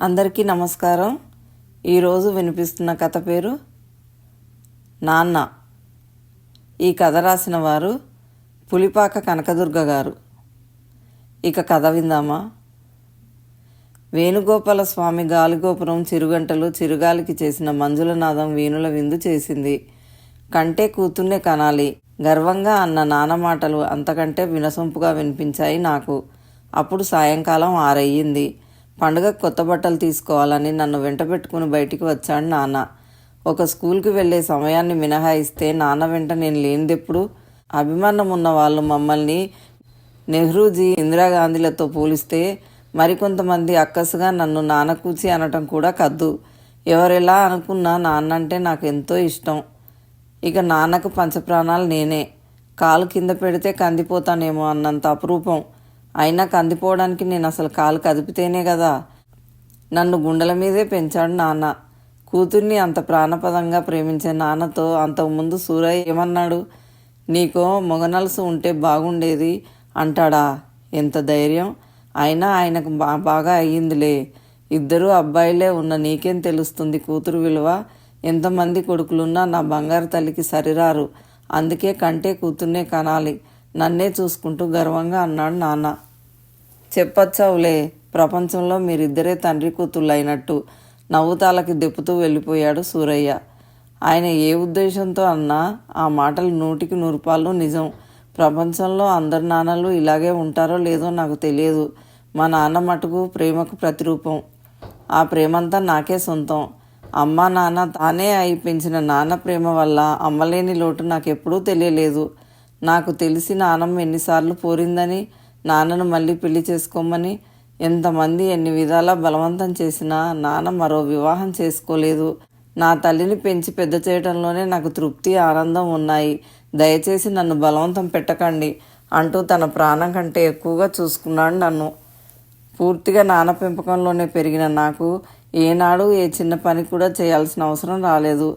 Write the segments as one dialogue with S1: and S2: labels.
S1: అందరికీ నమస్కారం. ఈరోజు వినిపిస్తున్న కథ పేరు నాన్న. ఈ కథ రాసిన వారు పులిపాక కనకదుర్గ గారు. ఇక కథ విందామా? వేణుగోపాల స్వామి గాలిగోపురం చిరుగంటలు చిరుగాలికి చేసిన మంజులనాదం వీణుల విందు చేసింది. కంటే కూతున్నే కనాలి. గర్వంగా అన్న నాన్న మాటలు అంతకంటే వినసొంపుగా వినిపించాయి నాకు. అప్పుడు సాయంకాలం ఆరయ్యింది. పండుగ కొత్త బట్టలు తీసుకోవాలని నన్ను వెంట పెట్టుకుని బయటికి వచ్చాడు నాన్న. ఒక స్కూల్కి వెళ్ళే సమయాన్ని మినహాయిస్తే నాన్న వెంట నేను లేనిదెప్పుడు అభిమానం ఉన్న వాళ్ళు మమ్మల్ని నెహ్రూజీ ఇందిరాగాంధీలతో పోలిస్తే మరికొంతమంది అక్కసుగా నన్ను నాన్న కూచి అనటం కూడా కద్దు. ఎవరెలా అనుకున్నా నాన్న అంటే నాకు ఎంతో ఇష్టం. ఇక నాన్నకు పంచప్రాణాలు నేనే. కాలు కింద పెడితే కందిపోతానేమో అన్నంత అపురూపం. అయినా కందిపోవడానికి నేను అసలు కాలు కదిపితేనే కదా. నన్ను గుండెల మీదే పెంచాడు నాన్న. కూతుర్ని అంత ప్రాణపదంగా ప్రేమించే నాన్నతో అంతకుముందు సూరయ్య ఏమన్నాడు? నీకో మొగనలుసు ఉంటే బాగుండేది అంటాడా? ఎంత ధైర్యం. అయినా ఆయనకు బా బాగా అయ్యిందిలే. ఇద్దరు అబ్బాయిలే ఉన్న నీకేం తెలుస్తుంది కూతురు విలువ? ఎంతమంది కొడుకులున్నా నా బంగారు తల్లికి సరిరారు. అందుకే కంటే కూతుర్నే కనాలి. నన్నే చూసుకుంటూ గర్వంగా అన్నాడు నాన్న. చెప్పొచ్చావులే. ప్రపంచంలో మీరిద్దరే తండ్రి కూతుళ్ళైనట్టు అయినట్టు నవ్వుతాలకి దెప్పుతూ వెళ్ళిపోయాడు సూరయ్య. ఆయన ఏ ఉద్దేశంతో అన్నా ఆ మాటలు నూటికి నూరుపాలు నిజం. ప్రపంచంలో అందరి నాన్నలు ఇలాగే ఉంటారో లేదో నాకు తెలియదు. మా నాన్న మటుకు ప్రేమకు ప్రతిరూపం. ఆ ప్రేమంతా నాకే సొంతం. అమ్మ నాన్న తానే అయి పెంచిన నాన్న ప్రేమ వల్ల అమ్మలేని లోటు నాకెప్పుడూ తెలియలేదు. నాకు తెలిసి నానమ్మ ఎన్నిసార్లు పోరిందని నాన్నను మళ్ళీ పెళ్ళి చేసుకోమని ఎంతమంది ఎన్ని విధాలా బలవంతం చేసినా నాన్న మరో వివాహం చేసుకోలేదు. నా తల్లిని పెంచి పెద్ద చేయడంలోనే నాకు తృప్తి ఆనందం ఉన్నాయి. దయచేసి నన్ను బలవంతం పెట్టకండి అంటూ తన ప్రాణం కంటే ఎక్కువగా చూసుకున్నాడు నన్ను. పూర్తిగా నాన్న పెంపకంలోనే పెరిగిన నాకు ఏనాడు ఏ చిన్న పని కూడా చేయాల్సిన అవసరం రాలేదు.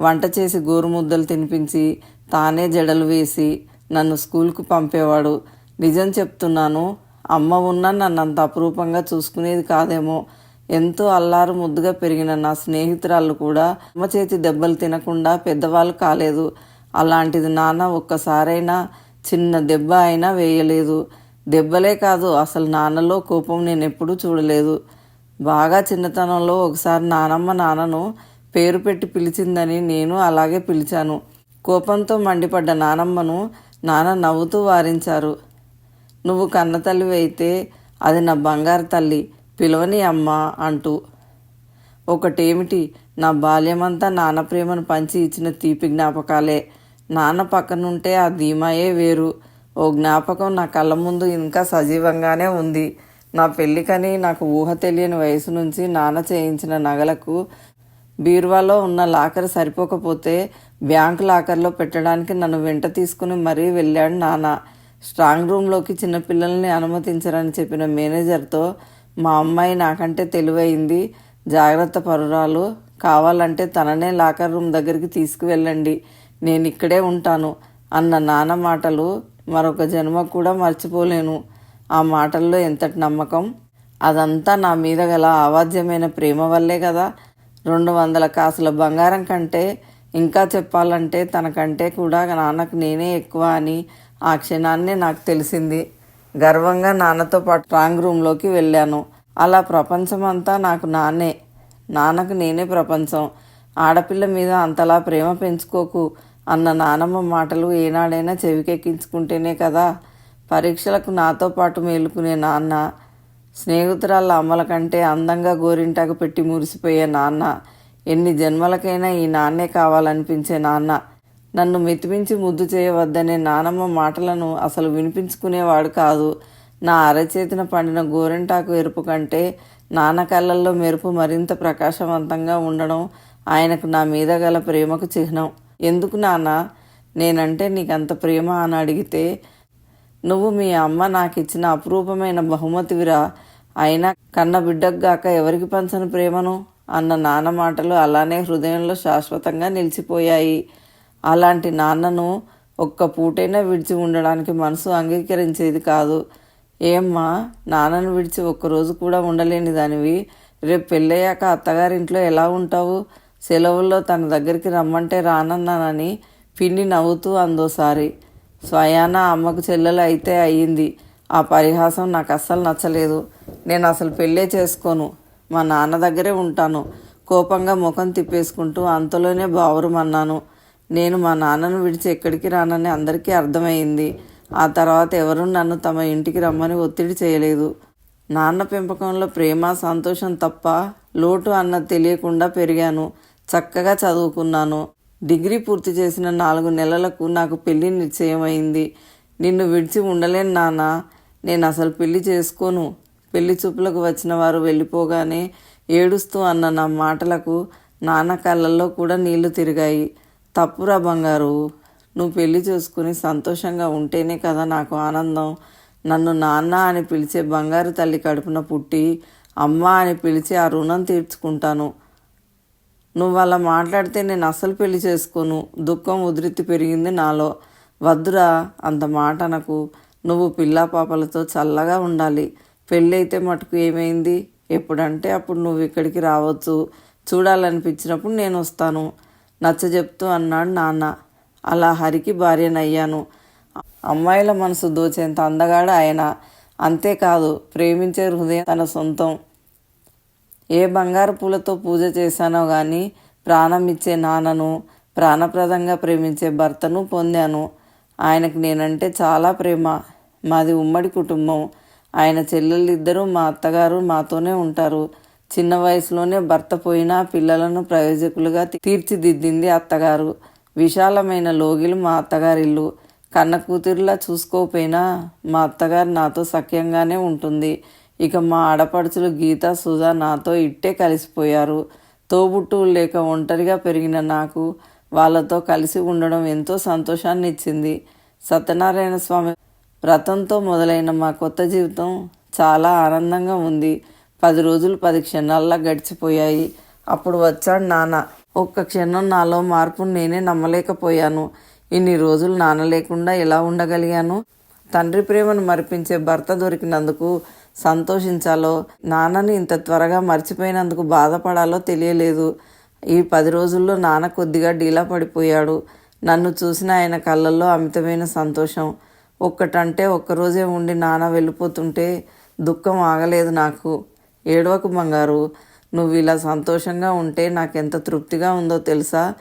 S1: వంట చేసి గోరుముద్దలు తినిపించి తానే జడలు వేసి నన్ను స్కూల్కు పంపేవాడు. నిజం చెప్తున్నాను అమ్మ ఉన్నా నన్ను అంత అపురూపంగా చూసుకునేది కాదేమో. ఎంతో అల్లారు ముద్దుగా పెరిగిన నా స్నేహితురాళ్ళు కూడా అమ్మ చేతి దెబ్బలు తినకుండా పెద్దవాళ్ళు కాలేదు. అలాంటిది నాన్న ఒక్కసారైనా చిన్న దెబ్బ అయినా వేయలేదు. దెబ్బలే కాదు అసలు నాన్నలో కోపం నేను ఎప్పుడూ చూడలేదు. బాగా చిన్నతనంలో ఒకసారి నానమ్మ నాన్నను పేరు పెట్టి పిలిచిందని నేను అలాగే పిలిచాను. కోపంతో మండిపడ్డ నానమ్మను నాన్న నవ్వుతూ వారించారు. నువ్వు కన్నతల్లివి అయితే అది నా బంగారు తల్లి పిలవని అమ్మ అంటూ. ఒకటేమిటి? నా బాల్యమంతా నాన్న ప్రేమను పంచి ఇచ్చిన తీపి జ్ఞాపకాలే. నాన్న పక్కనుంటే ఆ ధీమాయే వేరు. ఓ జ్ఞాపకం నా కళ్ళ ముందు ఇంకా సజీవంగానే ఉంది. నా పెళ్ళికని నాకు ఊహ తెలియని వయసు నుంచి నాన్న చేయించిన నగలకు బీరువాలో ఉన్న లాకర్ సరిపోకపోతే బ్యాంకు లాకర్లో పెట్టడానికి నన్ను వెంట తీసుకుని మరీ వెళ్ళాడు నాన్న. స్ట్రాంగ్ రూమ్లోకి చిన్నపిల్లల్ని అనుమతించరని చెప్పిన మేనేజర్తో మా అమ్మాయి నాకంటే తెలివైంది. జాగ్రత్త పరురాలు. కావాలంటే తననే లాకర్ రూమ్ దగ్గరికి తీసుకువెళ్ళండి. నేను ఇక్కడే ఉంటాను అన్న నాన్న మాటలు మరొక జన్మ కూడా మర్చిపోలేను. ఆ మాటల్లో ఎంతటి నమ్మకం? అదంతా నా మీద గల ఆవాజ్యమైన ప్రేమ వల్లే కదా. రెండు వందల కాసుల బంగారం కంటే ఇంకా చెప్పాలంటే తనకంటే కూడా నాన్నకు నేనే ఎక్కువ అని ఆ క్షణాన్నే నాకు తెలిసింది. గర్వంగా నాన్నతో పాటు స్ట్రాంగ్ రూమ్లోకి వెళ్ళాను. అలా ప్రపంచమంతా నాకు నాన్నే నాన్నకు నేనే ప్రపంచం. ఆడపిల్ల మీద అంతలా ప్రేమ పెంచుకోకు అన్న నానమ్మ మాటలు ఏనాడైనా చెవికెక్కించుకుంటేనే కదా. పరీక్షలకు నాతో పాటు మేలుకునే నాన్న స్నేహితురాళ్ళ అమ్మల కంటే అందంగా గోరింటాకు పెట్టి మురిసిపోయే నాన్న ఎన్ని జన్మలకైనా ఈ నాన్నే కావాలనిపించే నాన్న నన్ను మితిమించి ముద్దు చేయవద్దనే నానమ్మ మాటలను అసలు వినిపించుకునేవాడు కాదు. నా అరచేతిన పండిన గోరింటాకు ఎరుపు కంటే నాన్న కళ్ళల్లో మెరుపు మరింత ప్రకాశవంతంగా ఉండడం ఆయనకు నా మీద గల ప్రేమకు చిహ్నం. ఎందుకు నాన్న? నేనంటే నీకంత ప్రేమ అని అడిగితే నువ్వు మీ అమ్మ నాకు ఇచ్చిన అపురూపమైన బహుమతివిరా. అయినా కన్న బిడ్డకు గాక ఎవరికి పంచని ప్రేమను? అన్న నాన్న మాటలు అలానే హృదయంలో శాశ్వతంగా నిలిచిపోయాయి. అలాంటి నాన్నను ఒక్క పూటైనా విడిచి ఉండడానికి మనసు అంగీకరించేది కాదు. ఏమ్మా నాన్నను విడిచి ఒక్కరోజు కూడా ఉండలేని దానివి. రేపు పెళ్ళయ్యాక అత్తగారింట్లో ఎలా ఉంటావు? సెలవుల్లో తన దగ్గరికి రమ్మంటే రానన్నానని పిన్ని నవ్వుతూ అందోసారి. స్వయాన అమ్మకు చెల్లెలు అయితే అయ్యింది. ఆ పరిహాసం నాకు అస్సలు నచ్చలేదు. నేను అసలు పెళ్ళే చేసుకోను. మా నాన్న దగ్గరే ఉంటాను. కోపంగా ముఖం తిప్పేసుకుంటూ అంతలోనే బావురమన్నాను. నేను మా నాన్నను విడిచి ఎక్కడికి రానని అందరికీ అర్థమైంది. ఆ తర్వాత ఎవరూ నన్ను తమ ఇంటికి రమ్మని ఒత్తిడి చేయలేదు. నాన్న పెంపకంలో ప్రేమ సంతోషం తప్ప లోటు అన్నది తెలియకుండా పెరిగాను. చక్కగా చదువుకున్నాను. డిగ్రీ పూర్తి చేసిన నాలుగు నెలలకు నాకు పెళ్ళి నిశ్చయమైంది. నిన్ను విడిచి ఉండలేను నాన్న. నేను అసలు పెళ్ళి చేసుకోను. పెళ్ళి చూపులకు వచ్చిన వారు వెళ్ళిపోగానే ఏడుస్తూ అన్న నా మాటలకు నాన్న కళ్ళల్లో కూడా నీళ్ళు తిరిగాయి. తప్పురా బంగారు. నువ్వు పెళ్ళి చేసుకుని సంతోషంగా ఉంటేనే కదా నాకు ఆనందం. నన్ను నాన్న అని పిలిచే బంగారు తల్లి కడుపున పుట్టి అమ్మ అని పిలిచి ఆ రుణం తీర్చుకుంటాను. నువ్వు అలా మాట్లాడితే నేను అసలు పెళ్ళి చేసుకోను. దుఃఖం ఉధృతి పెరిగింది నాలో. వద్దురా అంత మాట నాకు నువ్వు పిల్లా పాపలతో చల్లగా ఉండాలి. పెళ్ళైతే మటుకు ఏమైంది? ఎప్పుడంటే అప్పుడు నువ్వు ఇక్కడికి రావచ్చు. చూడాలనిపించినప్పుడు నేను వస్తాను. నచ్చ చెప్తూ అన్నాడు నాన్న. అలా హరికి భార్యనయ్యాను. అమ్మాయిల మనసు దోచేంత అందగాడు ఆయన. అంతేకాదు ప్రేమించే హృదయం తన సొంతం. ఏ బంగారు పూలతో పూజ చేశానో కానీ ప్రాణం ఇచ్చే నాన్నను ప్రాణప్రదంగా ప్రేమించే భర్తను పొందాను. ఆయనకు నేనంటే చాలా ప్రేమ. మాది ఉమ్మడి కుటుంబం. ఆయన చెల్లెళ్ళిద్దరూ మా అత్తగారు మాతోనే ఉంటారు. చిన్న వయసులోనే భర్త పోయినా పిల్లలను ప్రయోజకులుగా తీర్చిదిద్దింది అత్తగారు. విశాలమైన లోగిలు మా అత్తగారిల్లు. కన్న కూతురులా చూసుకోకపోయినా మా అత్తగారు నాతో సఖ్యంగానే ఉంటుంది. ఇక మా ఆడపడుచులు గీత సుధా నాతో ఇట్టే కలిసిపోయారు. తోబుట్టువులు లేక ఒంటరిగా పెరిగిన నాకు వాళ్ళతో కలిసి ఉండడం ఎంతో సంతోషాన్ని ఇచ్చింది సత్యనారాయణ స్వామి వ్రతంతో మొదలైన మా కొత్త జీవితం చాలా ఆనందంగా ఉంది. పది రోజులు పది క్షణాల్లో గడిచిపోయాయి. అప్పుడు వచ్చాడు నాన్న. ఒక్క క్షణం నాలో మార్పును నేనే నమ్మలేకపోయాను. ఇన్ని రోజులు నాన్న లేకుండా ఎలా ఉండగలిగాను? తండ్రి ప్రేమను మరిపించే భర్త దొరికినందుకు సంతోషించాలో? నాన్నని ఇంత త్వరగా మర్చిపోయినందుకు బాధపడాలో తెలియలేదు. ఈ పది రోజుల్లో నాన్న కొద్దిగా డీలా పడిపోయాడు. నన్ను చూసిన ఆయన కళ్ళల్లో అమితమైన సంతోషం. ఒక్కటంటే ఒక్కరోజే ఉండి నాన్న వెళ్ళిపోతుంటే దుఃఖం ఆగలేదు నాకు. ఏడవకు బంగారు. నువ్వు ఇలా సంతోషంగా ఉంటే నాకెంత తృప్తిగా ఉందో తెలుసా?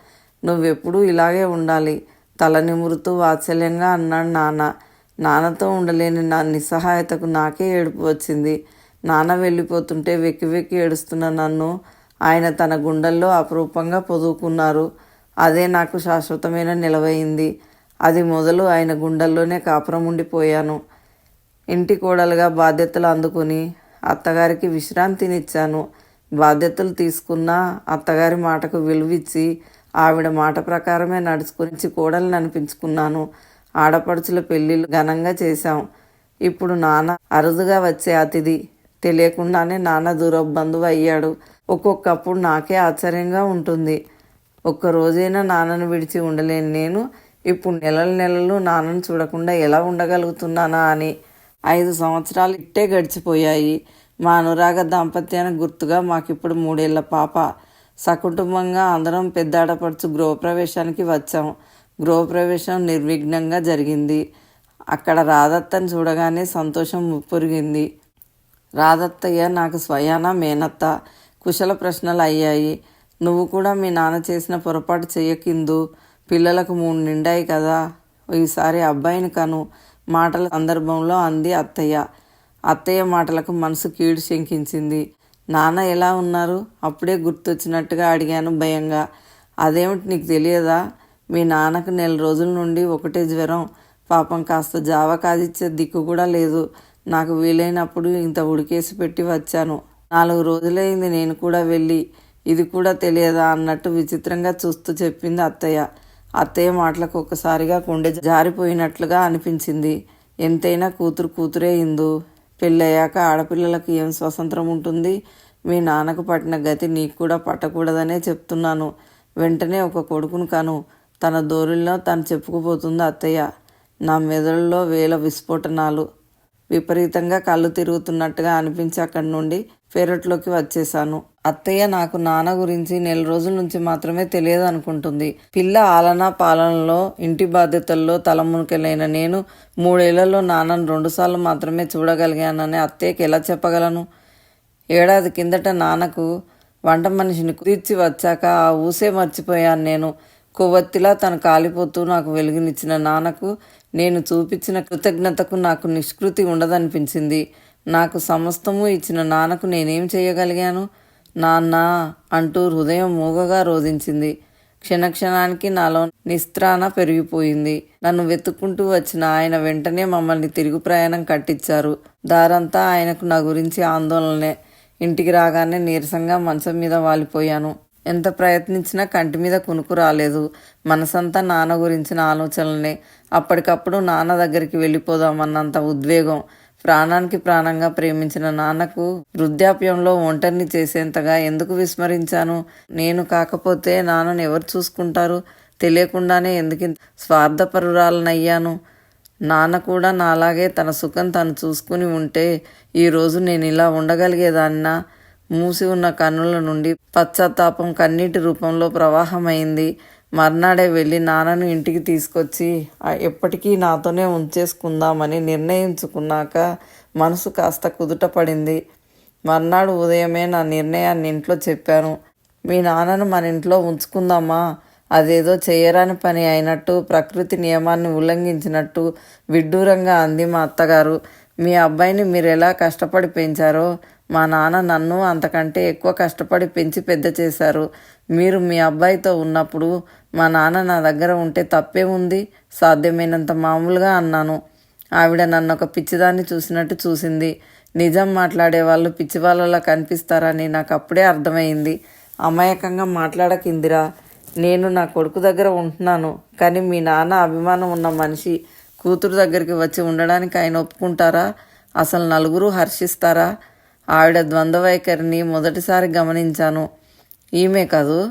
S1: నువ్వెప్పుడూ ఇలాగే ఉండాలి. తల నిమురుతూ వాత్సల్యంగా అన్నాడు నాన్న. నాన్నతో ఉండలేని నా నిస్సహాయతకు నాకే ఏడుపు వచ్చింది. నాన్న వెళ్ళిపోతుంటే వెక్కి వెక్కి ఏడుస్తున్న నన్ను ఆయన తన గుండెల్లో అపురూపంగా పొదువుకున్నారు అదే నాకు శాశ్వతమైన నిలవైంది అది మొదలు ఆయన గుండెల్లోనే కాపురం ఉండిపోయాను. ఇంటి కోడలుగా బాధ్యతలు అందుకుని అత్తగారికి విశ్రాంతినిచ్చాను. బాధ్యతలు తీసుకున్న అత్తగారి మాటకు విలువిచ్చి ఆవిడ మాట ప్రకారమే నడుచుకుని కోడల్ని అనిపించుకున్నాను. ఆడపడుచుల పెళ్ళిళ్ళు ఘనంగా చేశాం. ఇప్పుడు నాన్న అరుదుగా వచ్చే అతిథి. తెలియకుండానే నాన్న దూర అయ్యాడు. ఒక్కొక్కప్పుడు నాకే ఆశ్చర్యంగా ఉంటుంది. ఒక్క రోజైనా నాన్నను విడిచి ఉండలేని. నేను ఇప్పుడు నెలల నెలలు నాన్నను చూడకుండా ఎలా ఉండగలుగుతున్నానా అని. ఐదు సంవత్సరాలు ఇట్టే గడిచిపోయాయి. మా అనురాగ దాంపత్యాన్ని గుర్తుగా మాకిప్పుడు మూడేళ్ళ పాప. సకుటుంబంగా అందరం పెద్దాడపడుచు గృహప్రవేశానికి వచ్చాం. గృహప్రవేశం నిర్విఘ్నంగా జరిగింది. అక్కడ రాధత్తని చూడగానే సంతోషం ముప్పొరిగింది రాధత్తయ్య నాకు స్వయాన మేనత్త. కుశల ప్రశ్నలు అయ్యాయి. నువ్వు కూడా మీ నాన్న చేసిన పొరపాటు చెయ్యకిందు. పిల్లలకు మూడు నిండాయి కదా. ఈసారి అబ్బాయిని కను. మాటల సందర్భంలో అంది అత్తయ్య. అత్తయ్య మాటలకు మనసు కీడు శంకించింది. నాన్న ఎలా ఉన్నారు? అప్పుడే గుర్తొచ్చినట్టుగా అడిగాను భయంగా. అదేమిటి నీకు తెలియదా? మీ నాన్నకు నెల రోజుల నుండి ఒకటే జ్వరం. పాపం కాస్త జావ కాదిచ్చే దిక్కు కూడా లేదు. నాకు వీలైనప్పుడు ఇంత ఉడికేసి పెట్టి వచ్చాను. నాలుగు రోజులైంది నేను కూడా వెళ్ళి. ఇది కూడా తెలియదా అన్నట్టు విచిత్రంగా చూస్తూ చెప్పింది అత్తయ్య. అత్తయ్య మాటలకు ఒక్కసారిగా గుండె జారిపోయినట్లుగా అనిపించింది. ఎంతైనా కూతురు కూతురే ఇందు. పెళ్ళయ్యాక ఆడపిల్లలకు ఏం స్వతంత్రం ఉంటుంది? మీ నాన్నకు పట్టిన గతి నీకు కూడా పట్టకూడదనే చెప్తున్నాను. వెంటనే ఒక కొడుకును కను. తన దోరుల్లో తను చెప్పుకుపోతుంది అత్తయ్య. నా మెదడులో వేల విస్ఫోటనాలు. విపరీతంగా కళ్ళు తిరుగుతున్నట్టుగా అనిపించి అక్కడి నుండి పెరట్లోకి వచ్చేశాను. అత్తయ్య నాకు నాన్న గురించి నెల రోజుల నుంచి మాత్రమే తెలియదు అనుకుంటుంది పిల్ల ఆలనా పాలనలో ఇంటి బాధ్యతల్లో తలమునకెలైన నేను మూడేళ్ళలో నాన్నను రెండుసార్లు మాత్రమే చూడగలిగానని అత్తయ్యకి ఎలా చెప్పగలను? ఏడాది కిందట నాన్నకు వంట మనిషిని కుదిర్చి వచ్చాక ఆ ఊసే మర్చిపోయాను నేను. కొవ్వొత్తిలా తను కాలిపోతూ నాకు వెలుగునిచ్చిన నాన్నకు నేను చూపించిన కృతజ్ఞతకు నాకు నిష్కృతి ఉండదనిపించింది. నాకు సమస్తము ఇచ్చిన నాన్నకు నేనేం చేయగలిగాను? నాన్న అంటూ హృదయం మూగగా రోధించింది. క్షణక్షణానికి నాలో నిస్త్రాణ పెరిగిపోయింది. నన్ను వెతుక్కుంటూ వచ్చిన ఆయన వెంటనే మమ్మల్ని తిరుగు ప్రయాణం కట్టించారు. దారంతా ఆయనకు నా గురించి ఆందోళనే ఇంటికి రాగానే నీరసంగా మంచం మీద వాలిపోయాను. ఎంత ప్రయత్నించినా కంటి మీద కునుకు రాలేదు. మనసంతా నాన్న గురించిన ఆలోచనలనే. అప్పటికప్పుడు నాన్న దగ్గరికి వెళ్ళిపోదామన్నంత ఉద్వేగం. ప్రాణానికి ప్రాణంగా ప్రేమించిన నాన్నకు వృద్ధాప్యంలో ఒంటరిని చేసేంతగా ఎందుకు విస్మరించాను? నేను కాకపోతే నాన్నను ఎవరు చూసుకుంటారు? తెలియకుండానే ఎందుకు స్వార్థపరురాలనయ్యాను. నాన్న కూడా నాలాగే తన సుఖం తను చూసుకుని ఉంటే ఈరోజు నేను ఇలా ఉండగలిగేదాన్నా? మూసి ఉన్న కన్నుల నుండి పశ్చాత్తాపం కన్నీటి రూపంలో ప్రవాహమైంది. మర్నాడే వెళ్ళి నాన్నను ఇంటికి తీసుకొచ్చి ఎప్పటికీ నాతోనే ఉంచేసుకుందామని నిర్ణయించుకున్నాక మనసు కాస్త కుదుట పడింది. మర్నాడు ఉదయమే నా నిర్ణయాన్ని ఇంట్లో చెప్పాను. మీ నాన్నను మన ఇంట్లో ఉంచుకుందామా? అదేదో చేయరాని పని అయినట్టు ప్రకృతి నియమాన్ని ఉల్లంఘించినట్టు విడ్డూరంగా అంది మా అత్తగారు. మీ అబ్బాయిని మీరు ఎలా కష్టపడి పెంచారో మా నాన్న నన్ను అంతకంటే ఎక్కువ కష్టపడి పెంచి పెద్ద చేశారు. మీరు మీ అబ్బాయితో ఉన్నప్పుడు మా నాన్న నా దగ్గర ఉంటే తప్పేముంది సాధ్యమైనంత మామూలుగా అన్నాను. ఆవిడ నన్ను ఒక పిచ్చిదాన్ని చూసినట్టు చూసింది. నిజం మాట్లాడే వాళ్ళు పిచ్చి వాళ్ళలా కనిపిస్తారని నాకు అప్పుడే అర్థమైంది. అమాయకంగా మాట్లాడకిందిరా. నేను నా కొడుకు దగ్గర ఉంటున్నాను. కానీ మీ నాన్న అభిమానం ఉన్న మనిషి కూతురు దగ్గరికి వచ్చి ఉండడానికి ఆయన ఒప్పుకుంటారా? అసలు నలుగురు హర్షిస్తారా? ఆవిడ ద్వంద్వ వైఖరిని మొదటిసారి గమనించాను. ఈమె కాదు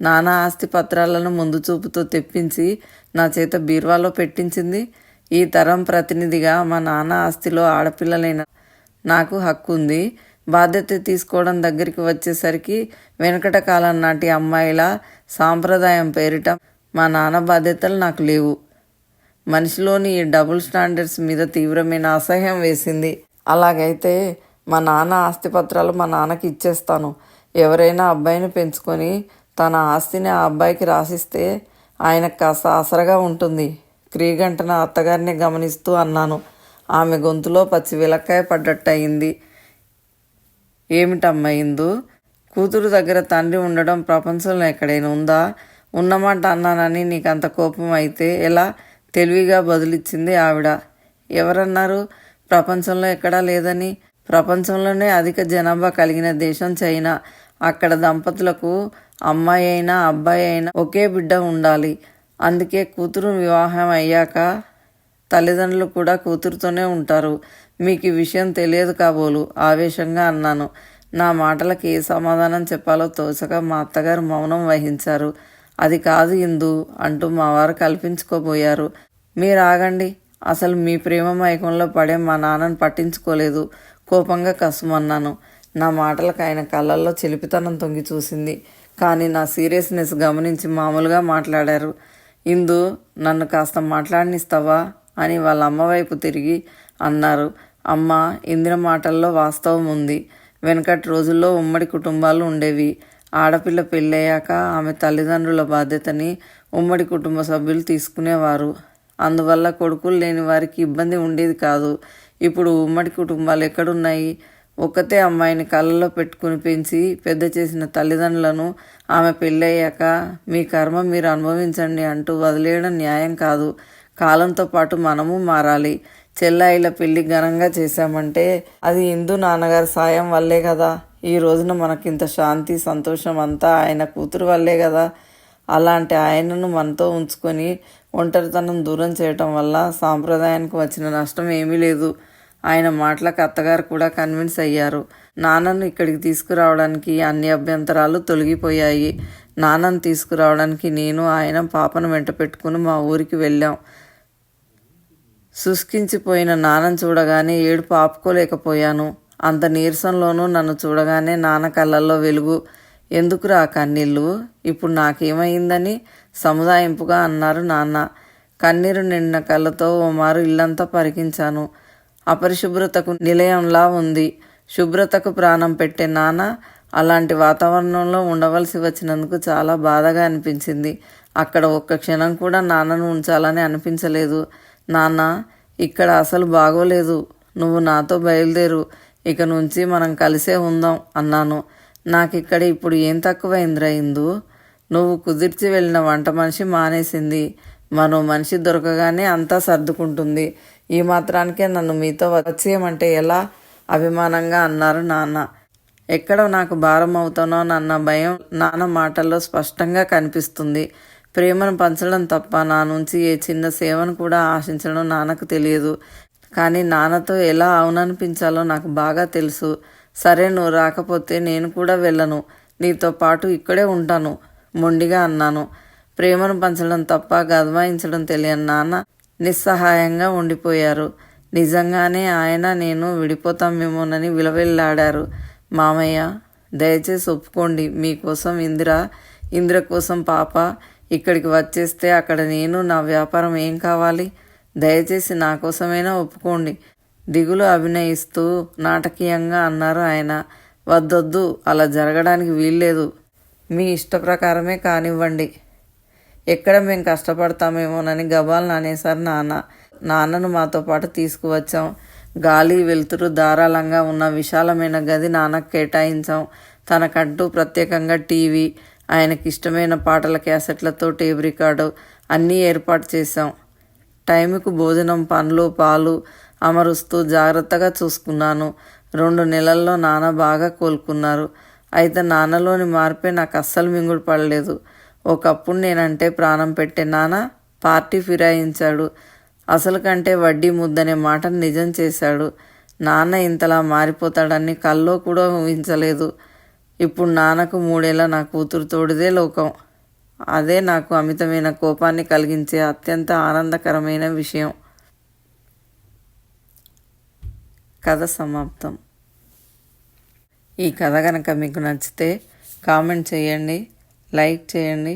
S1: నానా ఆస్తి పత్రాలను ముందు చూపుతో తెప్పించి నా చేత బీర్వాలో పెట్టించింది. ఈ తరం ప్రతినిధిగా మా నాన్న ఆస్తిలో ఆడపిల్లలైన నాకు హక్కు ఉంది. బాధ్యత తీసుకోవడం దగ్గరికి వచ్చేసరికి వెనకట కాలం నాటి అమ్మాయిల సాంప్రదాయం పేరిట మా నాన్న బాధ్యతలు నాకు లేవు. మనిషిలోని ఈ డబుల్ స్టాండర్డ్స్ మీద తీవ్రమైన అసహ్యం వేసింది. అలాగైతే మా నాన్న ఆస్తిపత్రాలు మా నాన్నకి ఇచ్చేస్తాను. ఎవరైనా అబ్బాయిని పెంచుకొని తన ఆస్తిని ఆ అబ్బాయికి రాసిస్తే ఆయనకు కాస్త ఆసరగా ఉంటుంది. క్రీగంటన అత్తగారిని గమనిస్తూ అన్నాను. ఆమె గొంతులో పచ్చి విలక్కాయ పడ్డట్టు అయింది ఏమిటమ్మా ఇందు? కూతురు దగ్గర తండ్రి ఉండడం ప్రపంచంలో ఎక్కడైనా ఉందా? ఉన్నమాట అన్నానని నీకు అంత కోపం అయితే ఎలా తెలివిగా బదులిచ్చింది ఆవిడ. ఎవరన్నారు? ప్రపంచంలో ఎక్కడా లేదని ప్రపంచంలోనే అధిక జనాభా కలిగిన దేశం చైనా. అక్కడ దంపతులకు అమ్మాయి అయినా అబ్బాయి అయినా ఒకే బిడ్డ ఉండాలి. అందుకే కూతురు వివాహం అయ్యాక తల్లిదండ్రులు కూడా కూతురుతోనే ఉంటారు. మీకు ఈ విషయం తెలియదు కాబోలు ఆవేశంగా అన్నాను. నా మాటలకు ఏ సమాధానం చెప్పాలో తోచక మా అత్తగారు మౌనం వహించారు. అది కాదు ఇందు అంటూ మా వారు కల్పించుకోబోయారు. మీరు ఆగండి. అసలు మీ ప్రేమ మైకంలో పడే మా నాన్నను పట్టించుకోలేదు. కోపంగా కసుమన్నాను. నా మాటలకు ఆయన కళ్ళల్లో చెలిపితనం తొంగి చూసింది. కానీ నా సీరియస్నెస్ గమనించి మామూలుగా మాట్లాడారు. ఇందు నన్ను కాస్త మాట్లాడినిస్తావా? అని వాళ్ళ అమ్మ వైపు తిరిగి అన్నారు. అమ్మ ఇందిన మాటల్లో వాస్తవం ఉంది. వెనకటి రోజుల్లో ఉమ్మడి కుటుంబాలు ఉండేవి. ఆడపిల్ల పెళ్ళయ్యాక ఆమె తల్లిదండ్రుల బాధ్యతని ఉమ్మడి కుటుంబ సభ్యులు తీసుకునేవారు. అందువల్ల కొడుకులు లేని వారికి ఇబ్బంది ఉండేది కాదు. ఇప్పుడు ఉమ్మడి కుటుంబాలు ఎక్కడున్నాయి? ఒక్కతే అమ్మాయిని కళ్ళలో పెట్టుకుని పెంచి పెద్ద చేసిన తల్లిదండ్రులను ఆమె పెళ్ళయ్యాక మీ కర్మ మీరు అనుభవించండి అంటూ వదిలేయడం న్యాయం కాదు. కాలంతో పాటు మనము మారాలి. చెల్లాయిల పెళ్ళి ఘనంగా చేశామంటే అది హిందూ నాన్నగారి సాయం వల్లే కదా. ఈ రోజున మనకింత శాంతి సంతోషం అంతా ఆయన కూతురు వల్లే కదా. అలాంటి ఆయనను మనతో ఉంచుకొని ఒంటరితనం దూరం చేయటం వల్ల సాంప్రదాయానికి వచ్చిన నష్టం ఏమీ లేదు. ఆయన మాటలకు అత్తగారు కూడా కన్విన్స్ అయ్యారు. నాన్నను ఇక్కడికి తీసుకురావడానికి అన్ని అభ్యంతరాలు తొలగిపోయాయి. నాన్నను తీసుకురావడానికి నేను ఆయన పాపను వెంట పెట్టుకుని మా ఊరికి వెళ్ళాం. శుష్కించిపోయిన నాన్నను చూడగానే ఏడుపు ఆపుకోలేకపోయాను. అంత నీరసంలోనూ నన్ను చూడగానే నాన్న కళ్ళల్లో వెలుగు ఎందుకురా కన్నీళ్ళు? ఇప్పుడు నాకేమైందని సముదాయింపుగా అన్నారు నాన్న. కన్నీరు నిండిన కళ్ళతో ఓ మారు ఇల్లంతా పరికించాను. అపరిశుభ్రతకు నిలయంలా ఉంది. శుభ్రతకు ప్రాణం పెట్టే నాన్న అలాంటి వాతావరణంలో ఉండవలసి వచ్చినందుకు చాలా బాధగా అనిపించింది. అక్కడ ఒక్క క్షణం కూడా నాన్నను ఉంచాలని అనిపించలేదు. నాన్న ఇక్కడ అసలు బాగోలేదు. నువ్వు నాతో బయలుదేరు. ఇక నుంచి మనం కలిసే ఉందాం అన్నాను. నాకు ఇక్కడ ఇప్పుడు ఏం తక్కువైందిరా ఇందు? నువ్వు కుదిర్చి వెళ్ళిన వంట మనిషి మానేసింది. మరో మనిషి దొరకగానే అంతా సర్దుకుంటుంది. ఈ మాత్రానికే నన్ను మీతో వచ్చేయమంటే ఎలా? అభిమానంగా అన్నారు నాన్న. ఎక్కడ నాకు భారం అవుతానో అవుతానోనన్న భయం నాన్న మాటల్లో స్పష్టంగా కనిపిస్తుంది. ప్రేమను పంచడం తప్ప నా నుంచి ఏ చిన్న సేవను కూడా ఆశించడం నాన్నకు తెలియదు. కానీ నాన్నతో ఎలా అవుననిపించాలో నాకు బాగా తెలుసు. సరే నువ్వు రాకపోతే నేను కూడా వెళ్ళను. నీతో పాటు ఇక్కడే ఉంటాను మొండిగా అన్నాను. ప్రేమను పంచడం తప్ప గదమాయించడం తెలియని నాన్న నిస్సహాయంగా ఉండిపోయారు. నిజంగానే ఆయన నేను విడిపోతామేమోనని విలవిల్లాడారు. మామయ్య దయచేసి ఒప్పుకోండి మీకోసం ఇందిర ఇందిర కోసం పాప ఇక్కడికి వచ్చేస్తే అక్కడ నేను నా వ్యాపారం ఏం కావాలి? దయచేసి నా కోసమైనా ఒప్పుకోండి. దిగులు అభినయిస్తూ నాటకీయంగా అన్నారు ఆయన. వద్దొద్దు అలా జరగడానికి వీల్లేదు. మీ ఇష్ట ప్రకారమే కానివ్వండి. ఎక్కడ మేము కష్టపడతామేమోనని గబాల్ నానేశారు నాన్న. నాన్నను మాతో పాటు తీసుకువచ్చాం. గాలి వెలుతురు ధారాళంగా ఉన్న విశాలమైన గది నాన్నకు కేటాయించాం. తనకంటూ ప్రత్యేకంగా టీవీ ఆయనకి ఇష్టమైన పాటల క్యాసెట్లతో టేప్ రికార్డు అన్నీ ఏర్పాటు చేశాం. టైంకు భోజనం పండ్లు పాలు అమరుస్తూ జాగ్రత్తగా చూసుకున్నాను. రెండు నెలల్లో నాన్న బాగా కోలుకున్నారు. అయితే నాన్నలోని మార్పే నాకు అస్సలు మింగుడు పడలేదు. ఒకప్పుడు నేనంటే ప్రాణం పెట్టే నాన్న పార్టీ ఫిరాయించాడు. అసలు కంటే వడ్డీ ముద్దనే మాట నిజం చేశాడు. నాన్న ఇంతలా మారిపోతాడని కల్లో కూడా ఊహించలేదు. ఇప్పుడు నాన్నకు మూడేళ్ళ నా కూతురు తోడిదే లోకం. అదే నాకు అమితమైన కోపాన్ని కలిగించే అత్యంత ఆనందకరమైన విషయం. కథ సమాప్తం. ఈ కథ కనుక మీకు నచ్చితే కామెంట్ చేయండి లైక్ చేయండి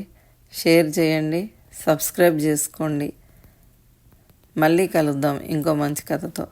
S1: షేర్ చేయండి సబ్స్క్రైబ్ చేసుకోండి. మళ్ళీ కలుద్దాం ఇంకో మంచి కథతో.